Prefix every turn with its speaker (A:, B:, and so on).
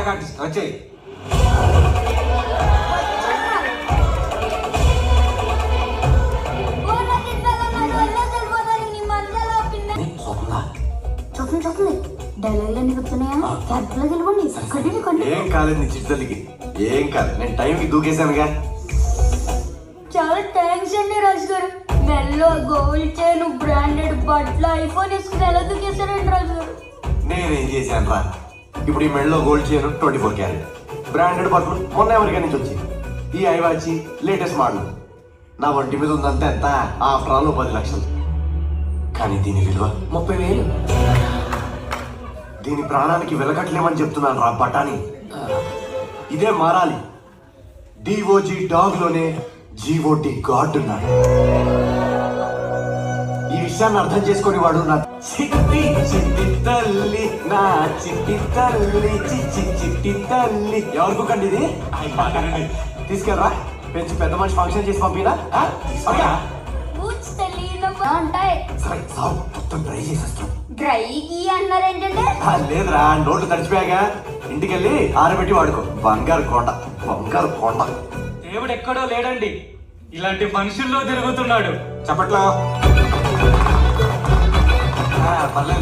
A: Artist వచ్చేయి
B: ఏం కాలేదు నీ చిట్టలికి ఏం కాదు నేను టైంకి దూకేశానుగా.
C: చాలా థ్యాంక్స్ అండి రాజు గారు. మెల్లో గోల్డ్ చైన్ బ్రాండెడ్ బట్టలు ఐఫోన్ వేసుకుని ఎలా దూకేశారండి రాజు గారు?
B: నేనేం చేశాను రా ఇప్పుడు ఈ మెడలో గోల్డ్ చేయను ట్వంటీ ఫోర్ క్యారెట్ బ్రాండెడ్ బట్టలు మొన్న అమెరికా నుంచి వచ్చి ఈ ఐవాచి లేటెస్ట్ మోడల్ నా ఒంటి మీద ఉందంటే ఎంత? ఆఫ్టర్ ఆల్ పది లక్షలు. కానీ దీని విలువ ముప్పై వేలు. దీని ప్రాణానికి వెలగట్లేమని చెప్తున్నాను రా బఠాని ఇదే మారాలి. డిఓజీ డాగ్లోనే జీఓటి గాడ్ ఉన్నాడు. విషయాన్ని అర్థం చేసుకుని వాడు నా చిట్టి చిట్టి తల్లి నా చిట్టి తల్లి చిట్టి చిట్టి తల్లి ఇది తీసుకెళ్ళరా. పెంచి పెద్ద మనిషి ఫంక్షన్ చేసి పంపినా సరే మొత్తం చేసేస్తాం.
C: అన్నారు ఏంటంటే?
B: లేదురా నోట్లు తడిచిపోయాగా ఇంటికెళ్ళి ఆరబెట్టి వాడుకో. బంగారు కొండ బంగారు కొండ.
A: దేవుడు ఎక్కడో లేడండి. ఇలాంటి మనుషుల్లో తిరుగుతున్నాడు.
B: చప్పట్లో. பல்லு